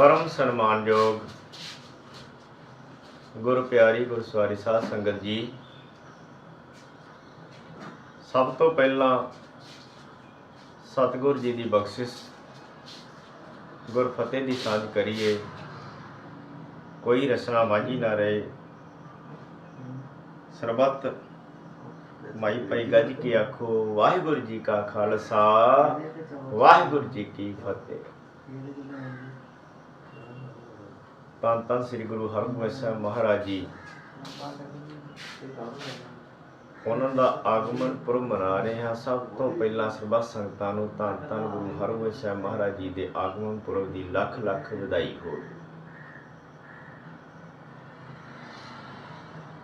ਪਰਮ ਸਨਮਾਨਯੋਗ ਗੁਰ ਪਿਆਰੀ ਗੁਰਸਵਾਰੀ ਸਾਧ ਸੰਗਤ ਜੀ, ਸਭ ਤੋਂ ਪਹਿਲਾਂ ਸਤਿਗੁਰ ਜੀ ਦੀ ਬਖਸ਼ਿਸ਼ ਗੁਰ ਫਤਿਹ ਦੀ ਸਾਂਝ ਕਰੀਏ, ਕੋਈ ਰਸਨਾ ਵਾਂਝੀ ਨਾ ਰਹੇ। ਸਰਬੱਤ ਮਾਈ ਪਈ ਗੱਜ ਕੇ ਆਖੋ, ਵਾਹਿਗੁਰੂ ਜੀ ਕਾ ਖਾਲਸਾ, ਵਾਹਿਗੁਰੂ ਜੀ ਕੀ ਫਤਿਹ। ਤਾਂ ਤਾਂ ਸ੍ਰੀ ਗੁਰੂ ਹਰਗੋਬਿੰਦ ਸਾਹਿਬ ਮਹਾਰਾਜ ਜੀ ਉਹਨਾਂ ਦਾ ਆਗਮਨ ਪੁਰਬ ਮਨਾ ਰਹੇ ਹਾਂ। ਸਭ ਤੋਂ ਪਹਿਲਾਂ ਸਰਬੱਤ ਸੰਗਤਾਂ ਨੂੰ ਤਾਂ ਤਾਂ ਗੁਰੂ ਹਰਗੋਬਿੰਦ ਸਾਹਿਬ ਮਹਾਰਾਜ ਜੀ ਦੇ ਆਗਮਨ ਪੁਰਬ ਦੀ ਲੱਖ ਲੱਖ ਵਧਾਈ ਹੋਵੇ।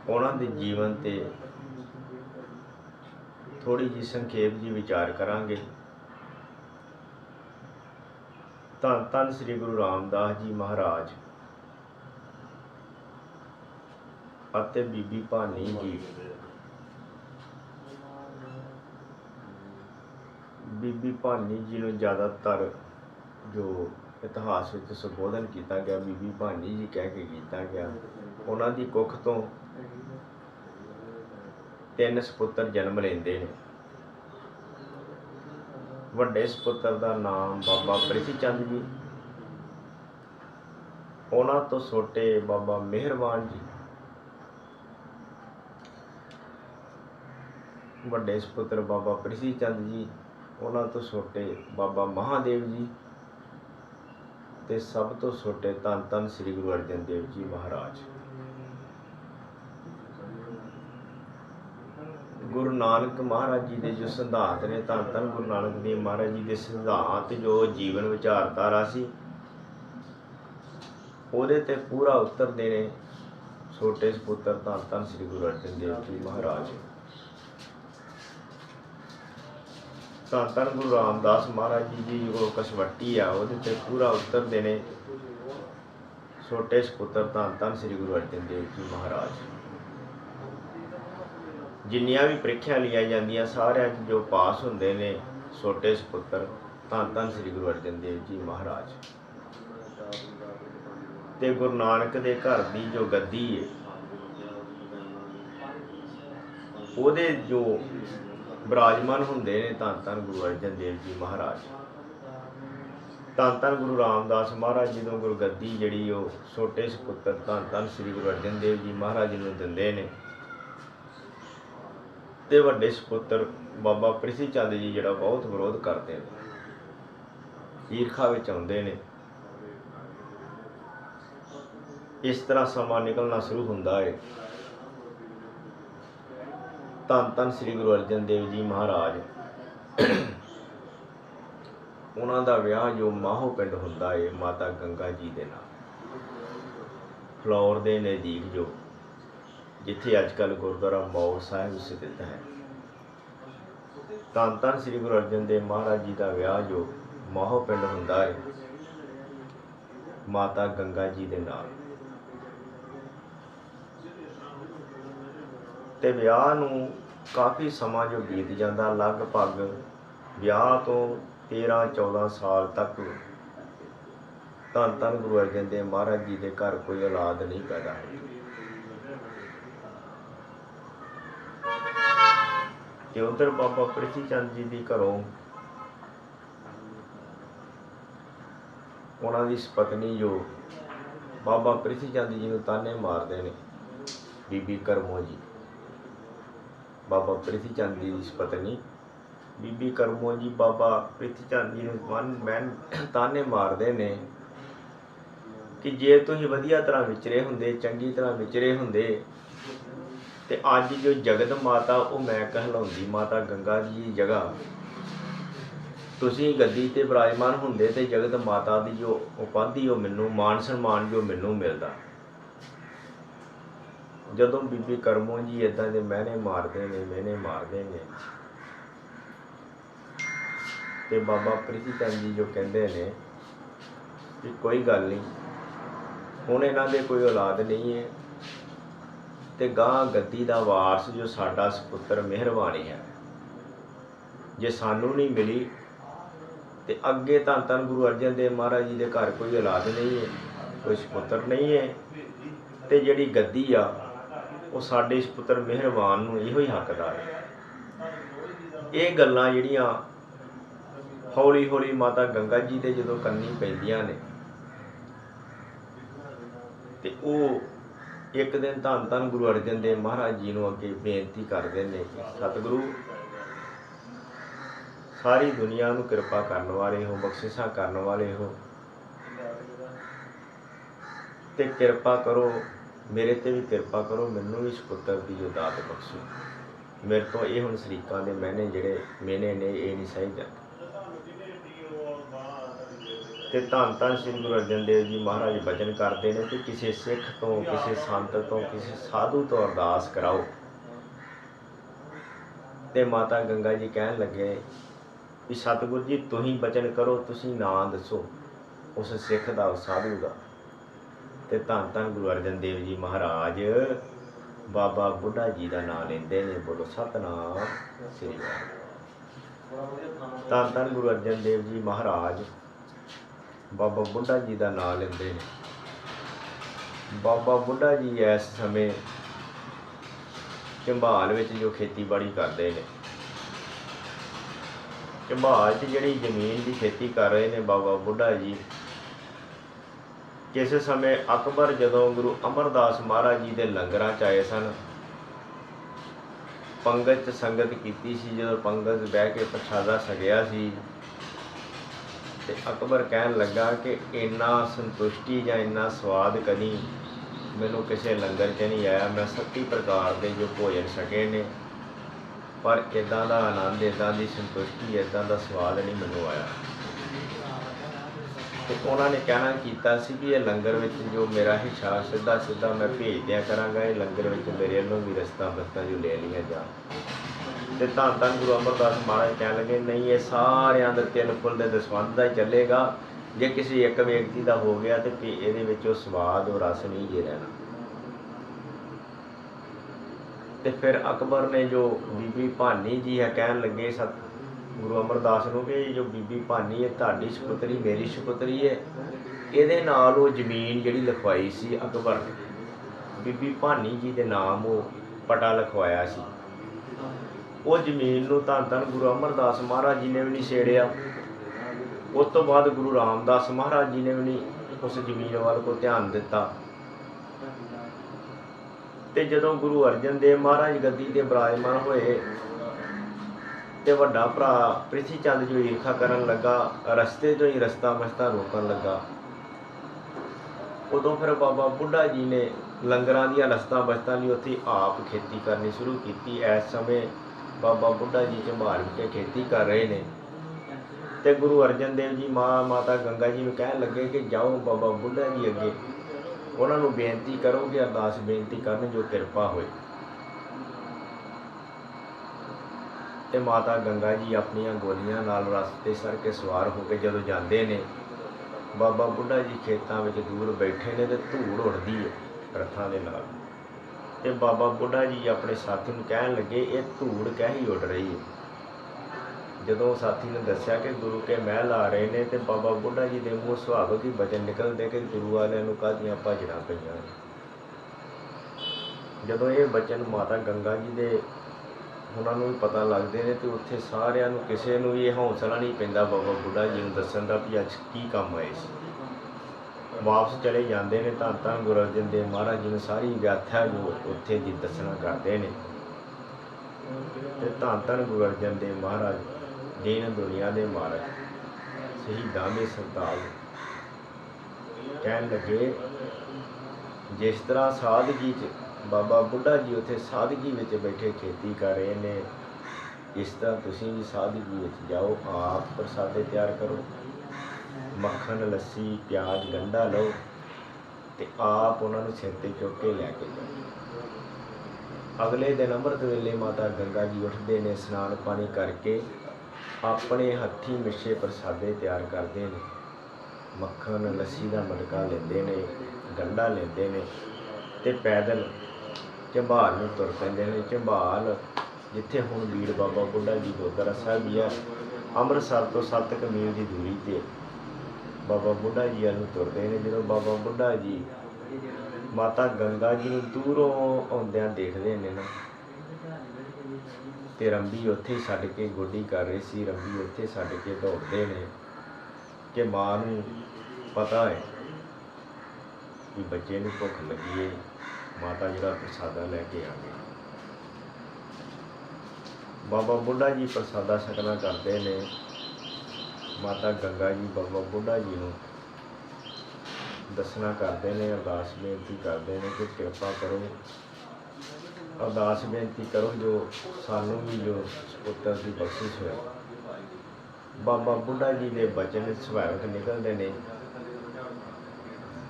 ਉਹਨਾਂ ਦੇ ਜੀਵਨ ਤੇ ਥੋੜੀ ਜੀ ਸੰਖੇਪ ਜੀ ਵਿਚਾਰ ਕਰਾਂਗੇ। ਧੰਨ ਧੰਨ ਸ੍ਰੀ ਗੁਰੂ ਰਾਮਦਾਸ ਜੀ ਮਹਾਰਾਜ ਅਤੇ ਬੀਬੀ ਭਾਨੀ ਜੀ। ਬੀਬੀ ਭਾਨੀ ਜੀ ਨੂੰ ਜ਼ਿਆਦਾਤਰ ਜੋ ਇਤਿਹਾਸ ਵਿੱਚ ਸੰਬੋਧਨ ਕੀਤਾ ਗਿਆ, ਬੀਬੀ ਭਾਨੀ ਜੀ ਕਹਿ ਕੇ ਕੀਤਾ ਗਿਆ, ਉਹਨਾਂ ਦੀ ਕੁੱਖ ਤੋਂ ਤਿੰਨ ਸੁਪੁੱਤਰ ਜਨਮ ਲੈਂਦੇ ਨੇ। ਵੱਡੇ ਸੁਪੁੱਤਰ ਦਾ ਨਾਮ ਬਾਬਾ ਪ੍ਰਿਥੀ ਚੰਦ ਜੀ, ਉਹਨਾਂ ਤੋਂ ਛੋਟੇ ਬਾਬਾ ਮਿਹਰਬਾਨ ਜੀ। ਵੱਡੇ ਸੁਪੁੱਤਰ ਬਾਬਾ ਪ੍ਰਿਥੀ ਚੰਦ ਜੀ, ਉਹਨਾਂ ਤੋਂ ਛੋਟੇ ਬਾਬਾ ਮਹਾਦੇਵ ਜੀ ਤੇ ਸਭ ਤੋਂ ਛੋਟੇ ਧੰਨ ਧੰਨ ਸ੍ਰੀ ਗੁਰੂ ਅਰਜਨ ਦੇਵ ਜੀ ਮਹਾਰਾਜ। ਗੁਰੂ ਨਾਨਕ ਮਹਾਰਾਜ ਜੀ ਦੇ ਜੋ ਸਿਧਾਂਤ ਨੇ, ਧੰਨ ਧੰਨ ਗੁਰੂ ਨਾਨਕ ਦੇਵ ਮਹਾਰਾਜ ਜੀ ਦੇ ਸਿਧਾਂਤ ਜੋ ਜੀਵਨ ਵਿਚਾਰਧਾਰਾ ਸੀ, ਉਹਦੇ ਤੇ ਪੂਰਾ ਉੱਤਰ ਦੇਣੇ ਛੋਟੇ ਸੁਪੁੱਤਰ ਧੰਨ ਧੰਨ ਸ੍ਰੀ ਗੁਰੂ ਅਰਜਨ ਦੇਵ ਜੀ ਮਹਾਰਾਜ। ਧੰਨ ਧੰਨ ਗੁਰੂ ਰਾਮਦਾਸ ਮਹਾਰਾਜ ਜੀ ਦੀ ਜੋ ਕਸਵੱਟੀ ਆ, ਉਹਦੇ ਤੇ ਪੂਰਾ ਉਤਰਦੇ ਨੇ। ਛੋਟੇ ਸੁਪੁੱਤਰ ਧੰਨ ਧੰਨ ਸ੍ਰੀ ਗੁਰੂ ਅਰਜਨ ਦੇਵ ਜੀ ਮਹਾਰਾਜ। ਜਿੰਨੀਆਂ ਵੀ ਪ੍ਰੀਖਿਆ ਲਈਆਂ ਜਾਂਦੀਆਂ, ਸਾਰਿਆਂ 'ਚ ਜੋ ਪਾਸ ਹੁੰਦੇ ਨੇ ਛੋਟੇ ਸਪੁੱਤਰ ਧੰਨ ਧੰਨ ਸ੍ਰੀ ਗੁਰੂ ਅਰਜਨ ਦੇਵ ਜੀ ਮਹਾਰਾਜ। ਤੇ ਗੁਰੂ ਨਾਨਕ ਦੇ ਘਰ ਦੀ ਜੋ ਗੱਦੀ ਹੈ ਉਹਦੇ ਜੋ ਬਿਰਾਜਮਾਨ ਹੁੰਦੇ ਨੇ ਧੰਨ ਧੰਨ ਗੁਰੂ ਅਰਜਨ ਦੇਵ ਜੀ ਮਹਾਰਾਜ। ਧੰਨ ਧੰਨ ਗੁਰੂ ਰਾਮਦਾਸ ਮਹਾਰਾਜ ਜੀ ਨੂੰ ਗੁਰਗੱਦੀ ਜਿਹੜੀ ਉਹ ਛੋਟੇ ਸੁਪੁੱਤਰ ਧੰਨ ਧੰਨ ਸ੍ਰੀ ਗੁਰੂ ਅਰਜਨ ਦੇਵ ਜੀ ਮਹਾਰਾਜ ਜੀ ਨੂੰ ਦਿੰਦੇ ਨੇ। ਤੇ ਵੱਡੇ ਸੁਪੁੱਤਰ ਬਾਬਾ ਪ੍ਰਿਥੀ ਚੰਦ ਜੀ ਜਿਹੜਾ ਬਹੁਤ ਵਿਰੋਧ ਕਰਦੇ ਨੇ। ਈਰਖਾ ਵਿੱਚ ਆਉਂਦੇ ਨੇ। ਇਸ ਤਰ੍ਹਾਂ ਸਮਾਂ ਨਿਕਲਣਾ ਸ਼ੁਰੂ ਹੁੰਦਾ ਹੈ ਧੰਨ ਧੰਨ ਸ੍ਰੀ ਗੁਰੂ ਅਰਜਨ ਦੇਵ ਜੀ ਮਹਾਰਾਜ। ਉਹਨਾਂ ਦਾ ਵਿਆਹ ਜੋ ਮਾਹੋ ਪਿੰਡ ਹੁੰਦਾ ਹੈ ਮਾਤਾ ਗੰਗਾ ਜੀ ਦੇ ਨਾਲ। ਫਲੌਰ ਦੇ ਨਜ਼ਦੀਕ ਜੋ, ਜਿੱਥੇ ਅੱਜ ਕੱਲ ਗੁਰਦੁਆਰਾ ਮੌੜ ਸਾਹਿਬ ਸਥਿਤ ਹੈ। ਧੰਨ ਧੰਨ ਸ੍ਰੀ ਗੁਰੂ ਅਰਜਨ ਦੇਵ ਮਹਾਰਾਜ ਜੀ ਦਾ ਵਿਆਹ ਜੋ ਮਾਹੋ ਪਿੰਡ ਹੁੰਦਾ ਹੈ ਮਾਤਾ ਗੰਗਾ ਜੀ ਦੇ ਨਾਲ। ਤੇ ਵਿਆਹ ਨੂੰ ਕਾਫੀ ਸਮਾਂ ਜੋ ਬੀਤ ਜਾਂਦਾ, ਲਗਭਗ ਵਿਆਹ ਤੋਂ 13 14 ਸਾਲ ਤੱਕ ਧੰਨ ਧੰਨ ਗੁਰੂ ਅਰਜਨ ਦੇਵ ਮਹਾਰਾਜ ਜੀ ਦੇ ਘਰ ਕੋਈ ਔਲਾਦ ਨਹੀਂ ਪੈਦਾ ਹੋਈ ਤੇ ਉਧਰ ਬਾਬਾ ਪ੍ਰਿਥੀ ਚੰਦ ਜੀ ਦੀ ਘਰੋਂ ਉਹਨਾਂ ਦੀ ਪਤਨੀ ਜੋ ਬਾਬਾ ਪ੍ਰਿਥੀ ਚੰਦ ਜੀ ਨੂੰ ਤਾਨੇ ਮਾਰਦੇ ਨੇ, ਬੀਬੀ ਕਰਮੋ ਜੀ। ਬਾਬਾ ਪ੍ਰਿਥੀ ਚੰਦ ਜੀ ਦੀ ਪਤਨੀ, ਬੀਬੀ ਕਰਮੋ ਜੀ ਬਾਬਾ ਪ੍ਰਿਥੀ ਚੰਦ ਜੀ ਨੂੰ ਮਨ ਮੈਨ ਤਾਨੇ ਮਾਰਦੇ ਨੇ ਕਿ ਜੇ ਤੁਸੀਂ ਵਧੀਆ ਤਰ੍ਹਾਂ ਵਿਚਰੇ ਹੁੰਦੇ, ਚੰਗੀ ਤਰ੍ਹਾਂ ਵਿਚਰੇ ਹੁੰਦੇ, ਤੇ ਅੱਜ ਜੋ ਜਗਤ ਮਾਤਾ, ਉਹ ਮੈਂ ਕਹਿਲਾਉਂਦੀ ਮਾਤਾ ਗੰਗਾ ਜੀ ਦੀ ਜਗ੍ਹਾ। ਤੁਸੀਂ ਗੱਦੀ ਤੇ ਬਿਰਾਜਮਾਨ ਹੁੰਦੇ ਤੇ ਜਗਤ ਮਾਤਾ ਦੀ ਜੋ ਉਪਾਧੀ, ਉਹ ਮੈਨੂੰ ਮਾਨ ਸਨਮਾਨ ਜੋ ਮੈਨੂੰ ਮਿਲਦਾ। ਜਦੋਂ ਬੀਬੀ ਕਰਮੋ ਜੀ ਇਦਾਂ ਦੇ ਮਹਿਨੇ ਮਾਰਦੇ ਨੇ, ਮਹਿਨੇ ਮਾਰਦੇ ਨੇ। ਤੇ ਬਾਬਾ ਪ੍ਰੀਤੀ ਚੰਦ ਜੀ ਜੋ ਕਹਿੰਦੇ ਨੇ ਕਿ ਕੋਈ ਗੱਲ ਨਹੀਂ, ਹੁਣ ਇਹਨਾਂ ਦੇ ਕੋਈ ਔਲਾਦ ਨਹੀਂ ਹੈ ਤੇ ਗਾਂ ਗੱਦੀ ਦਾ ਵਾਰਸ ਜੋ ਸਾਡਾ ਸੁਪੁੱਤਰ ਮਿਹਰਬਾਨੀ ਹੈ। ਜੇ ਸਾਨੂੰ ਨਹੀਂ ਮਿਲੀ ਤੇ ਅੱਗੇ ਤਾਂ ਧੰਨ ਗੁਰੂ ਅਰਜਨ ਦੇਵ ਮਹਾਰਾਜ ਜੀ ਦੇ ਘਰ ਕੋਈ ਔਲਾਦ ਨਹੀਂ ਹੈ, ਕੋਈ ਸੁਪੁੱਤਰ ਨਹੀਂ ਹੈ ਤੇ ਜਿਹੜੀ ਗੱਦੀ ਆ ਉਹ ਸਾਡੇ ਸੁਪੁੱਤਰ ਮਿਹਰਬਾਨ ਨੂੰ ਇਹੋ ਹੀ ਹੱਕਦਾਰ ਇਹ ਗੱਲਾਂ ਜਿਹੜੀਆਂ ਹੌਲੀ ਹੌਲੀ ਮਾਤਾ ਗੰਗਾ ਜੀ ਦੇ ਜਦੋਂ ਕੰਨੀ ਪੈਂਦੀਆਂ ਨੇ, ਤੇ ਉਹ ਇੱਕ ਦਿਨ ਧੰਨ ਧੰਨ ਗੁਰੂ ਅਰਜਨ ਦੇਵ ਮਹਾਰਾਜ ਜੀ ਨੂੰ ਅੱਗੇ ਬੇਨਤੀ ਕਰਦੇ ਨੇ ਕਿ ਸਤਿਗੁਰੂ, ਸਾਰੀ ਦੁਨੀਆ ਨੂੰ ਕਿਰਪਾ ਕਰਨ ਵਾਲੇ ਹੋ, ਬਖਸ਼ਿਸ਼ਾਂ ਕਰਨ ਵਾਲੇ ਹੋ ਤੇ ਕਿਰਪਾ ਕਰੋ ਮੇਰੇ ਤੇ ਵੀ ਕਿਰਪਾ ਕਰੋ, ਮੈਨੂੰ ਵੀ ਸੁਪੁੱਤਰ ਦੀ ਜੋ ਦਾਤ ਬਖਸ਼ੋ। ਮੇਰੇ ਤੋਂ ਇਹ ਹੁਣ ਸਰੀਕਾਂ ਦੇ ਮੈਨੇ ਜਿਹੜੇ ਮਹੀਨੇ ਨੇ, ਇਹ ਨਹੀਂ ਸਹੀ ਜਾਂਦੇ। ਤੇ ਧੰਨ ਧੰਨ ਸ੍ਰੀ ਗੁਰੂ ਅਰਜਨ ਦੇਵ ਜੀ ਮਹਾਰਾਜ ਬਚਨ ਕਰਦੇ ਨੇ ਕਿ ਕਿਸੇ ਸਿੱਖ ਤੋਂ, ਕਿਸੇ ਸੰਤ ਤੋਂ, ਕਿਸੇ ਸਾਧੂ ਤੋਂ ਅਰਦਾਸ ਕਰਾਓ। ਤੇ ਮਾਤਾ ਗੰਗਾ ਜੀ ਕਹਿਣ ਲੱਗੇ ਵੀ ਸਤਿਗੁਰੂ ਜੀ, ਤੁਸੀਂ ਬਚਨ ਕਰੋ, ਤੁਸੀਂ ਨਾਂ ਦੱਸੋ, ਉਸ ਸਿੱਖ ਦਾ, ਉਸ ਸਾਧੂ ਦਾ। ਤੇ ਧੰਨ ਧੰਨ ਗੁਰੂ ਅਰਜਨ ਦੇਵ ਜੀ ਮਹਾਰਾਜ। ਬਾਬਾ ਬੁੱਢਾ ਜੀ ਦਾ ਨਾਮ ਲੈਂਦੇ ਨੇ, ਬੋਲੋ ਸਤਨਾਮ, ਸ੍ਰੀ ਧੰਨ ਧੰਨ ਗੁਰੂ ਅਰਜਨ ਦੇਵ ਜੀ ਮਹਾਰਾਜ, ਬਾਬਾ ਬੁੱਢਾ ਜੀ ਦਾ ਨਾਮ ਲੈਂਦੇ ਨੇ। ਬਾਬਾ ਬੁੱਢਾ ਜੀ ਇਸ ਸਮੇਂ ਝੰਬਾਲ ਵਿੱਚ ਜੋ ਖੇਤੀਬਾੜੀ ਕਰਦੇ ਨੇ। ਝੰਬਾਲ 'ਚ ਜਿਹੜੀ ਜ਼ਮੀਨ ਦੀ ਖੇਤੀ ਕਰ ਰਹੇ ਨੇ ਬਾਬਾ ਬੁੱਢਾ ਜੀ ਕਿਸੇ ਸਮੇਂ ਅਕਬਰ ਜਦੋਂ ਗੁਰੂ ਅਮਰਦਾਸ ਮਹਾਰਾਜ ਜੀ ਦੇ ਲੰਗਰਾਂ 'ਚ ਆਏ ਸਨ, ਪੰਗਤ 'ਚ ਸੰਗਤ ਕੀਤੀ ਸੀ, ਜਦੋਂ ਪੰਗਤ ਬਹਿ ਕੇ ਪ੍ਰਸ਼ਾਦਾ ਛਕਿਆ ਸੀ, ਤੇ ਅਕਬਰ ਕਹਿਣ ਲੱਗਾ ਕਿ ਇੰਨਾ ਸੰਤੁਸ਼ਟੀ ਜਾਂ ਇੰਨਾ ਸਵਾਦ ਕਦੀ ਮੈਨੂੰ ਕਿਸੇ ਲੰਗਰ 'ਚ ਨਹੀਂ ਆਇਆ। ਮੈਂ ਸੱਤੀ ਪ੍ਰਕਾਰ ਦੇ ਜੋ ਭੋਜਨ ਛਕੇ ਨੇ, ਪਰ ਇਦਾਂ ਦਾ ਆਨੰਦ ਇਦਾਂ ਦੀ ਸੰਤੁਸ਼ਟੀ ਇਦਾਂ ਦਾ ਸਵਾਦ ਨਹੀਂ ਮੈਨੂੰ ਆਇਆ। ਤੇ ਉਹਨਾਂ ਨੇ ਕਹਿਣਾ ਕੀਤਾ ਸੀ ਵੀ ਇਹ ਲੰਗਰ ਵਿੱਚ ਜੋ ਮੇਰਾ ਹਿੱਸਾ ਸਿੱਧਾ ਸਿੱਧਾ ਮੈਂ ਭੇਜ ਦਿਆ ਕਰਾਂਗਾ, ਇਹ ਲੰਗਰ ਵਿੱਚ ਮੇਰੇ ਵੱਲੋਂ ਵੀ ਰਸਤਾ ਬਸਤਾ ਜੋ ਲੈ ਲਈਆਂ ਜਾ ਤੇ ਤਾਂ ਤਾਂ ਗੁਰੂ ਅਮਰਦਾਸ ਮਹਾਰਾਜ ਕਹਿਣ ਲੱਗੇ, ਨਹੀਂ, ਇਹ ਸਾਰਿਆਂ ਦੇ ਤਿੰਨ ਫੁੱਲ ਦੇ ਦਸਵੰਧ ਦਾ ਹੀ ਚੱਲੇਗਾ। ਜੇ ਕਿਸੇ ਇੱਕ ਵਿਅਕਤੀ ਦਾ ਹੋ ਗਿਆ ਤੇ ਇਹਦੇ ਵਿੱਚ ਉਹ ਸਵਾਦ ਉਹ ਰਸ ਨਹੀਂ ਜੇ ਰਹਿਣਾ। ਤੇ ਫਿਰ ਅਕਬਰ ਨੇ ਜੋ ਬੀਬੀ ਭਾਨੀ ਜੀ ਹੈ ਕਹਿਣ ਲੱਗੇ, ਸਤ ਗੁਰੂ ਅਮਰਦਾਸ ਨੂੰ ਕਿ ਜੋ ਬੀਬੀ ਭਾਨੀ ਹੈ, ਤੁਹਾਡੀ ਸੁਪੁੱਤਰੀ, ਮੇਰੀ ਸੁਪੁੱਤਰੀ ਹੈ, ਇਹਦੇ ਨਾਲ ਉਹ ਜ਼ਮੀਨ ਜਿਹੜੀ ਲਿਖਵਾਈ ਸੀ ਅਕਬਰ ਨੇ। ਬੀਬੀ ਭਾਨੀ ਜੀ ਦੇ ਨਾਮ ਉਹ ਪਟਾ ਲਿਖਵਾਇਆ ਸੀ। ਉਹ ਜ਼ਮੀਨ ਨੂੰ ਧੰਨ ਧੰਨ ਗੁਰੂ ਅਮਰਦਾਸ ਮਹਾਰਾਜ ਜੀ ਨੇ ਵੀ ਨਹੀਂ ਛੇੜਿਆ। ਉਸ ਤੋਂ ਬਾਅਦ ਗੁਰੂ ਰਾਮਦਾਸ ਮਹਾਰਾਜ ਜੀ ਨੇ ਵੀ ਨਹੀਂ ਉਸ ਜ਼ਮੀਨ ਵੱਲ ਕੋ ਧਿਆਨ ਦਿੱਤਾ। ਤੇ ਜਦੋਂ ਗੁਰੂ ਅਰਜਨ ਦੇਵ ਮਹਾਰਾਜ ਗੱਦੀ ਤੇ ਬਿਰਾਜਮਾਨ ਹੋਏ ਤੇ ਵੱਡਾ ਭਰਾ ਪ੍ਰਿਥੀ ਚੰਦ ਜੋ ਈਰਖਾ ਕਰਨ ਲੱਗਾ, ਰਸਤੇ ਤੋਂ ਹੀ ਰਸਤਾ ਮਸਤਾ ਰੋਕਣ ਲੱਗਾ। ਉਦੋਂ ਫਿਰ ਬਾਬਾ ਬੁੱਢਾ ਜੀ ਨੇ ਲੰਗਰਾਂ ਦੀਆਂ ਰਸਤਾ ਬਸਤਾਂ ਲਈ ਉੱਥੇ ਆਪ ਖੇਤੀ ਕਰਨੀ ਸ਼ੁਰੂ ਕੀਤੀ। ਇਸ ਸਮੇਂ ਬਾਬਾ ਬੁੱਢਾ ਜੀ ਝੰਬਾਲ ਕੇ ਖੇਤੀ ਕਰ ਰਹੇ ਨੇ। ਤੇ ਗੁਰੂ ਅਰਜਨ ਦੇਵ ਜੀ ਮਾਂ ਮਾਤਾ ਗੰਗਾ ਜੀ ਨੂੰ ਕਹਿਣ ਲੱਗੇ ਕਿ ਜਾਓ ਬਾਬਾ ਬੁੱਢਾ ਜੀ ਅੱਗੇ। ਉਹਨਾਂ ਨੂੰ ਬੇਨਤੀ ਕਰੋ ਕਿ ਅਰਦਾਸ ਬੇਨਤੀ ਕਰਨ ਜੋ ਕਿਰਪਾ ਹੋਏ। ਤੇ ਮਾਤਾ ਗੰਗਾ ਜੀ ਆਪਣੀਆਂ ਗੋਲੀਆਂ ਨਾਲ ਰਸਤੇ ਸਰ ਕੇ ਸਵਾਰ ਹੋ ਕੇ ਜਦੋਂ ਜਾਂਦੇ ਨੇ, ਬਾਬਾ ਬੁੱਢਾ ਜੀ ਖੇਤਾਂ ਵਿੱਚ ਦੂਰ ਬੈਠੇ ਨੇ ਤੇ ਧੂੜ ਉੱਡਦੀ ਹੈ ਰੱਥਾਂ ਦੇ ਨਾਲ। ਤੇ ਬਾਬਾ ਬੁੱਢਾ ਜੀ ਆਪਣੇ ਸਾਥੀ ਨੂੰ ਕਹਿਣ ਲੱਗੇ, ਇਹ ਧੂੜ ਕਹੀ ਉੱਡ ਰਹੀ ਹੈ? ਜਦੋਂ ਸਾਥੀ ਨੇ ਦੱਸਿਆ ਕਿ ਗੁਰੂ ਕੇ ਮਹਿਲ ਆ ਰਹੇ ਨੇ ਤੇ ਬਾਬਾ ਬੁੱਢਾ ਜੀ ਦੇ ਮੂੰਹ ਸੁਭਾਵਕ ਹੀ ਬਚਨ ਨਿਕਲਦੇ ਕਿ ਗੁਰੂ ਵਾਲਿਆਂ ਨੂੰ ਕਾਹਦੀਆਂ ਭਾਜੜਾਂ ਪਈਆਂ ਨੇ। ਜਦੋਂ ਇਹ ਬਚਨ ਮਾਤਾ ਗੰਗਾ ਜੀ ਦੇ ਉਹਨਾਂ ਨੂੰ ਵੀ ਪਤਾ ਲੱਗਦੇ ਨੇ ਤੇ ਉੱਥੇ ਸਾਰਿਆਂ ਨੂੰ ਕਿਸੇ ਨੂੰ ਵੀ ਇਹ ਹੌਸਲਾ ਨਹੀਂ ਪੈਂਦਾ ਬਾਬਾ ਬੁੱਢਾ ਜੀ ਨੂੰ ਦੱਸਣ ਦਾ ਵੀ ਅੱਜ ਕੀ ਕੰਮ ਆਏ ਸੀ। ਵਾਪਸ ਚਲੇ ਜਾਂਦੇ ਨੇ ਤਾਂ ਤਾਂ ਗੁਰੂ ਅਰਜਨ ਦੇਵ ਮਹਾਰਾਜ ਜੀ ਨੂੰ ਸਾਰੀ ਵਿਆਖਿਆ ਜੋ ਉੱਥੇ ਦੀ ਦੱਸਣਾ ਕਰਦੇ ਨੇ। ਤੇ ਧੰਨ ਧੰਨ ਗੁਰੂ ਅਰਜਨ ਦੇਵ ਮਹਾਰਾਜ, ਦੀਨ ਦੁਨੀਆ ਦੇ ਮਾਲਕ, ਸ਼ਹੀਦਾਂ ਦੇ ਸਰਤਾਜ। ਕਹਿਣ ਲੱਗੇ, ਜਿਸ ਤਰ੍ਹਾਂ ਸਾਦਗੀ ਚ ਬਾਬਾ ਬੁੱਢਾ ਜੀ ਉੱਥੇ ਸਾਦਗੀ ਵਿੱਚ ਬੈਠੇ ਖੇਤੀ ਕਰ ਰਹੇ ਨੇ। ਇਸ ਤਰ੍ਹਾਂ ਤੁਸੀਂ ਵੀ ਸਾਦਗੀ ਵਿੱਚ ਜਾਓ, ਆਪ ਪ੍ਰਸਾਦੇ ਤਿਆਰ ਕਰੋ। ਮੱਖਣ, ਲੱਸੀ, ਪਿਆਜ਼ ਗੰਢਾ ਲਓ ਤੇ ਆਪ ਉਹਨਾਂ ਨੂੰ ਸਿਰ ਤੇ ਚੁੱਕ ਕੇ ਲੈ ਕੇ ਜਾਓ। ਅਗਲੇ ਦਿਨ ਅੰਮ੍ਰਿਤ ਵੇਲੇ ਮਾਤਾ ਗੰਗਾ ਜੀ ਉੱਠਦੇ ਨੇ, ਇਸ਼ਨਾਨ ਪਾਣੀ ਕਰਕੇ ਆਪਣੇ ਹੱਥੀਂ ਮਿੱਸੇ ਪ੍ਰਸਾਦੇ ਤਿਆਰ ਕਰਦੇ ਨੇ। ਮੱਖਣ, ਲੱਸੀ ਦਾ ਮਟਕਾ ਲੈਂਦੇ ਨੇ ਗੰਢਾ ਲੈਂਦੇ ਨੇ ਤੇ ਪੈਦਲ ਝੰਬਾਲ ਨੂੰ ਤੁਰ ਪੈਂਦੇ ਨੇ, ਝੰਬਾਲ ਜਿੱਥੇ ਹੁਣ ਬੀੜ ਬਾਬਾ ਬੁੱਢਾ ਜੀ ਗੁਰਦੁਆਰਾ ਸਾਹਿਬ ਵੀ ਆ, ਅੰਮ੍ਰਿਤਸਰ ਤੋਂ 7 ਮੀਲ ਦੀ ਦੂਰੀ ਤੇ ਬਾਬਾ ਬੁੱਢਾ ਜੀ ਵੱਲ ਨੂੰ ਤੁਰਦੇ ਨੇ। ਜਦੋਂ ਬਾਬਾ ਬੁੱਢਾ ਜੀ ਮਾਤਾ ਗੰਗਾ ਜੀ ਨੂੰ ਦੂਰੋਂ ਆਉਂਦਿਆਂ ਦੇਖਦੇ ਨੇ ਨਾ, ਤੇ ਰੰਬੀ ਉੱਥੇ ਛੱਡ ਕੇ ਗੋਡੀ ਕਰ ਰਹੀ ਸੀ, ਰੰਬੀ ਉੱਥੇ ਛੱਡ ਕੇ ਦੌੜਦੇ ਨੇ ਕਿ ਮਾਂ ਨੂੰ ਪਤਾ ਹੈ ਕਿ ਬੱਚੇ ਨੂੰ ਭੁੱਖ ਲੱਗੀ ਹੈ ਮਾਤਾ ਜਿਹੜਾ ਪ੍ਰਸਾਦਾ ਲੈ ਕੇ ਆ ਗਈ ਬਾਬਾ ਬੁੱਢਾ ਜੀ ਪ੍ਰਸਾਦਾ ਛਕਣਾ ਕਰਦੇ ਨੇ। ਮਾਤਾ ਗੰਗਾ ਜੀ, ਬਾਬਾ ਬੁੱਢਾ ਜੀ ਨੂੰ ਦੱਸਣਾ ਕਰਦੇ ਨੇ, ਅਰਦਾਸ ਬੇਨਤੀ ਕਰਦੇ ਨੇ ਕਿ ਕਿਰਪਾ ਕਰੋ। ਅਰਦਾਸ ਬੇਨਤੀ ਕਰੋ ਜੋ ਸਾਨੂੰ ਵੀ ਜੋ ਪੁੱਤਰ ਦੀ ਬਖਸ਼ਿਸ਼ ਹੋਏ। ਬਾਬਾ ਬੁੱਢਾ ਜੀ ਦੇ ਬਚਨ ਸਵਾਰਕ ਨਿਕਲਦੇ ਨੇ।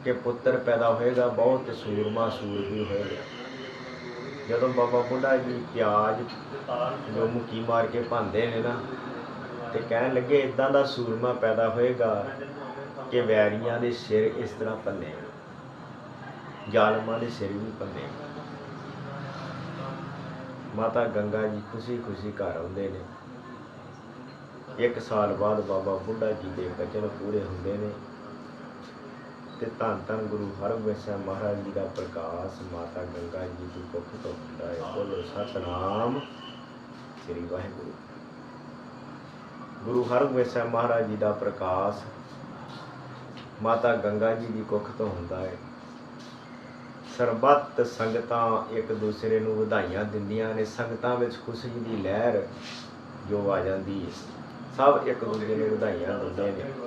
ਕਿ ਪੁੱਤਰ ਪੈਦਾ ਹੋਏਗਾ, ਬਹੁਤ ਸੂਰਮਾ ਸੂਰਬੀਰ ਹੋਏਗਾ। ਜਦੋਂ ਬਾਬਾ ਬੁੱਢਾ ਜੀ ਪਿਆਜ਼ ਜੋ ਮੁੱਕੀ ਮਾਰ ਕੇ ਭਾਂਦੇ ਨੇ ਨਾ, ਤੇ ਕਹਿਣ ਲੱਗੇ ਇਦਾਂ ਦਾ ਸੂਰਮਾ ਪੈਦਾ ਹੋਏਗਾ ਕਿ ਵੈਰੀਆਂ ਦੇ ਸਿਰ ਇਸ ਤਰ੍ਹਾਂ ਪੰਨੇ ਜ਼ਾਲਮਾਂ ਦੇ ਸਿਰ ਵੀ ਪੰਨੇ ਮਾਤਾ ਗੰਗਾ ਜੀ ਖੁਸ਼ੀ ਖੁਸ਼ੀ ਘਰ ਆਉਂਦੇ ਨੇ। ਇੱਕ ਸਾਲ ਬਾਅਦ ਬਾਬਾ ਬੁੱਢਾ ਜੀ ਦੇ ਬਚਨ ਪੂਰੇ ਹੁੰਦੇ ਨੇ। ਤੇ ਧੰਨ ਧੰਨ ਗੁਰੂ ਹਰਗੋਬਿੰਦ ਸਾਹਿਬ ਮਹਾਰਾਜ ਜੀ ਦਾ ਪ੍ਰਕਾਸ਼, ਮਾਤਾ ਗੰਗਾ ਜੀ ਦੀ ਕੁੱਖ ਤੋਂ ਹੁੰਦਾ ਹੈ। ਬੋਲੋ ਸਤਨਾਮ ਸ੍ਰੀ ਵਾਹਿਗੁਰੂ। ਗੁਰੂ ਹਰਗੋਬਿੰਦ ਸਾਹਿਬ ਮਹਾਰਾਜ ਜੀ ਦਾ ਪ੍ਰਕਾਸ਼ ਮਾਤਾ ਗੰਗਾ ਜੀ ਦੀ ਕੁੱਖ ਤੋਂ ਹੁੰਦਾ ਹੈ। ਸਰਬੱਤ ਸੰਗਤਾਂ ਇੱਕ ਦੂਸਰੇ ਨੂੰ ਵਧਾਈਆਂ ਦਿੰਦੀਆਂ ਨੇ। ਸੰਗਤਾਂ ਵਿੱਚ ਖੁਸ਼ੀ ਦੀ ਲਹਿਰ ਜੋ ਆ ਜਾਂਦੀ ਹੈ। ਸਭ ਇੱਕ ਦੂਜੇ ਨੂੰ ਵਧਾਈਆਂ ਦਿੰਦੇ ਨੇ।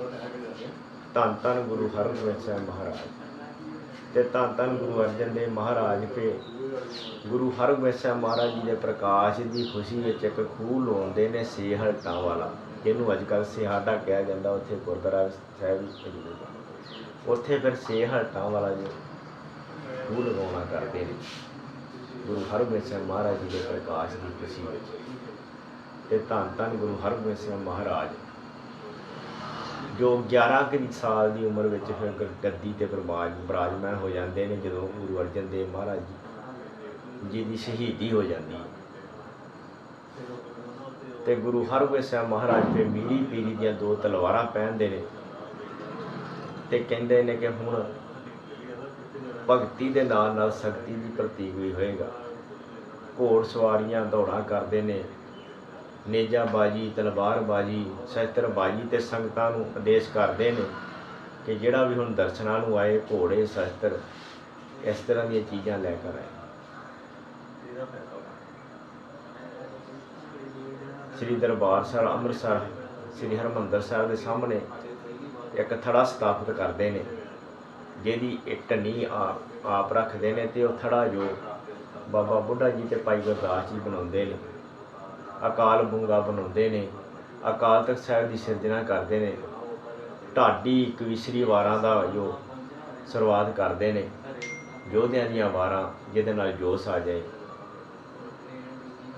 ਧੰਨ ਧੰਨ ਗੁਰੂ ਹਰਗੋਬਿੰਦ ਸਾਹਿਬ ਮਹਾਰਾਜ। ਤੇ ਧੰਨ ਧੰਨ ਗੁਰੂ ਅਰਜਨ ਦੇਵ ਮਹਾਰਾਜ ਤੇ ਗੁਰੂ ਹਰਗੋਬਿੰਦ ਸਾਹਿਬ ਮਹਾਰਾਜ ਜੀ ਦੇ ਪ੍ਰਕਾਸ਼ ਦੀ ਖੁਸ਼ੀ ਵਿੱਚ ਇੱਕ ਖੂਹ ਲਾਉਂਦੇ ਨੇ ਸੇਹਲਟਾਂ ਵਾਲਾ। ਇਹਨੂੰ ਅੱਜ ਕੱਲ੍ਹ ਸਿਹਾਡਾ ਕਿਹਾ ਜਾਂਦਾ, ਉੱਥੇ ਗੁਰਦੁਆਰਾ ਸਾਹਿਬ ਮੌਜੂਦ ਉੱਥੇ ਫਿਰ ਸੇਹਲਟਾਂ ਵਾਲਾ ਜੋ ਖੂਹ ਲਗਾਉਣਾ ਕਰਦੇ ਨੇ। ਗੁਰੂ ਹਰਗੋਬਿੰਦ ਸਾਹਿਬ ਮਹਾਰਾਜ ਜੀ ਦੇ ਪ੍ਰਕਾਸ਼ ਦੀ ਖੁਸ਼ੀ ਵਿੱਚ। ਤੇ ਧੰਨ ਧੰਨ ਗੁਰੂ ਹਰਗੋਬਿੰਦ ਸਾਹਿਬ ਮਹਾਰਾਜ ਜੋ 11 ਕੁ ਸਾਲ ਦੀ ਉਮਰ ਵਿੱਚ ਫਿਰ ਗ- ਗੱਦੀ ਤੇ ਬਰਮਾਜ ਬਰਾਜਮਾਨ ਹੋ ਜਾਂਦੇ ਨੇ, ਜਦੋਂ ਗੁਰੂ ਅਰਜਨ ਦੇਵ ਮਹਾਰਾਜ ਜੀ ਜੀ ਦੀ ਸ਼ਹੀਦੀ ਹੋ ਜਾਂਦੀ ਹੈ। ਤੇ ਗੁਰੂ ਹਰਗੋਬਿੰਦ ਸਾਹਿਬ ਮਹਾਰਾਜ ਫਿਰ ਮੀਰੀ ਪੀਰੀ ਦੀਆਂ ਦੋ ਤਲਵਾਰਾਂ ਪਹਿਨਦੇ ਨੇ ਤੇ ਕਹਿੰਦੇ ਨੇ ਕਿ ਹੁਣ ਭਗਤੀ ਦੇ ਨਾਲ ਨਾਲ ਸ਼ਕਤੀ ਦੀ ਪ੍ਰਤੀਕ ਵੀ ਹੋਏਗਾ। ਘੋੜ ਸਵਾਰੀਆਂ ਦੌੜਾਂ ਕਰਦੇ ਨੇ। ਨੇਜਾ ਬਾਜੀ ਤਲਵਾਰ ਬਾਜੀ ਸ਼ਸਤਰ ਤੇ ਸੰਗਤਾਂ ਨੂੰ ਆਦੇਸ਼ ਕਰਦੇ ਨੇ ਕਿ ਜਿਹੜਾ ਵੀ ਹੁਣ ਦਰਸ਼ਨਾਂ ਨੂੰ ਆਏ ਘੋੜੇ ਸ਼ਸਤਰ ਇਸ ਤਰ੍ਹਾਂ ਦੀਆਂ ਚੀਜ਼ਾਂ ਲੈ ਕਰ ਆਏ। ਸ੍ਰੀ ਦਰਬਾਰ ਸਾਹਿਬ, ਅੰਮ੍ਰਿਤਸਰ, ਸ੍ਰੀ ਹਰਮੰਦਰ ਸਾਹਿਬ ਦੇ ਸਾਹਮਣੇ ਇੱਕ ਥੜਾ ਸਥਾਪਿਤ ਕਰਦੇ ਨੇ, ਜਿਹਦੀ ਇੱਕ ਨੀ ਆਪ ਆਪ ਰੱਖਦੇ ਨੇ ਤੇ ਉਹ ਥੜਾ ਜੋ ਬਾਬਾ ਬੁੱਢਾ ਜੀ ਤੇ ਭਾਈ ਗੁਰਦਾਸ ਜੀ ਬਣਾਉਂਦੇ ਨੇ। ਅਕਾਲ ਬੁੰਗਾ ਬਣਾਉਂਦੇ ਨੇ, ਅਕਾਲ ਤਖਤ ਸਾਹਿਬ ਦੀ ਸਿਰਜਣਾ ਕਰਦੇ ਨੇ, ਢਾਡੀ ਕਵਿਸ਼ਰੀ ਵਾਰਾਂ ਦਾ ਜੋ ਸ਼ੁਰੂਆਤ ਕਰਦੇ ਨੇ, ਯੋਧਿਆਂ ਦੀਆਂ ਵਾਰਾਂ ਜਿਹਦੇ ਨਾਲ ਜੋਸ਼ ਆ ਜਾਏ।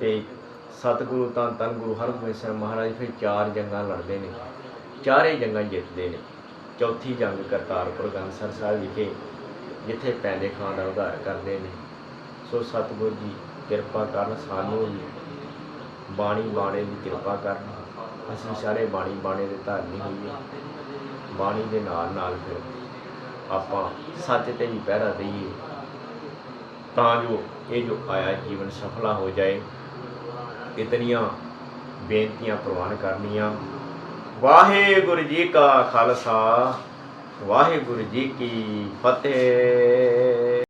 ਤੇ ਸਤਿਗੁਰੂ ਤਾਂ ਧੰਨ ਗੁਰੂ ਹਰਗੋਬਿੰਦ ਸਾਹਿਬ ਮਹਾਰਾਜ ਫਿਰ ਚਾਰ ਜੰਗਾਂ ਲੜਦੇ ਨੇ, ਚਾਰੇ ਜੰਗਾਂ ਜਿੱਤਦੇ ਨੇ। ਚੌਥੀ ਜੰਗ ਕਰਤਾਰਪੁਰ ਗੰਸਰ ਸਾਹਿਬ ਵਿਖੇ, ਜਿੱਥੇ ਪੈਂਦੇ ਖਾਨ ਦਾ ਉਧਾਰ ਕਰਦੇ ਨੇ। ਸੋ ਸਤਿਗੁਰੂ ਜੀ ਕਿਰਪਾ ਕਰਨ ਸਾਨੂੰ ਵੀ ਬਾਣੀ ਬਾਣੇ ਦੀ ਕਿਰਪਾ ਕਰਨ। ਅਸੀਂ ਸਾਰੇ ਬਾਣੀ ਬਾਣੇ ਦੇ ਧਾਰਨੀ ਹੋਈਏ। ਬਾਣੀ ਦੇ ਨਾਲ ਨਾਲ ਫਿਰ ਆਪਾਂ ਸੱਚ ਤੇ ਵੀ ਪਹਿਰਾ ਦਈਏ। ਤਾਂ ਜੋ ਇਹ ਜੋ ਆਇਆ ਜੀਵਨ ਸਫਲਾ ਹੋ ਜਾਏ। ਇਤਨੀਆਂ ਬੇਨਤੀਆਂ ਪ੍ਰਵਾਨ ਕਰਨੀਆਂ। ਵਾਹਿਗੁਰੂ ਜੀ ਕਾ ਖਾਲਸਾ। ਵਾਹਿਗੁਰੂ ਜੀ ਕੀ ਫਤਿਹ।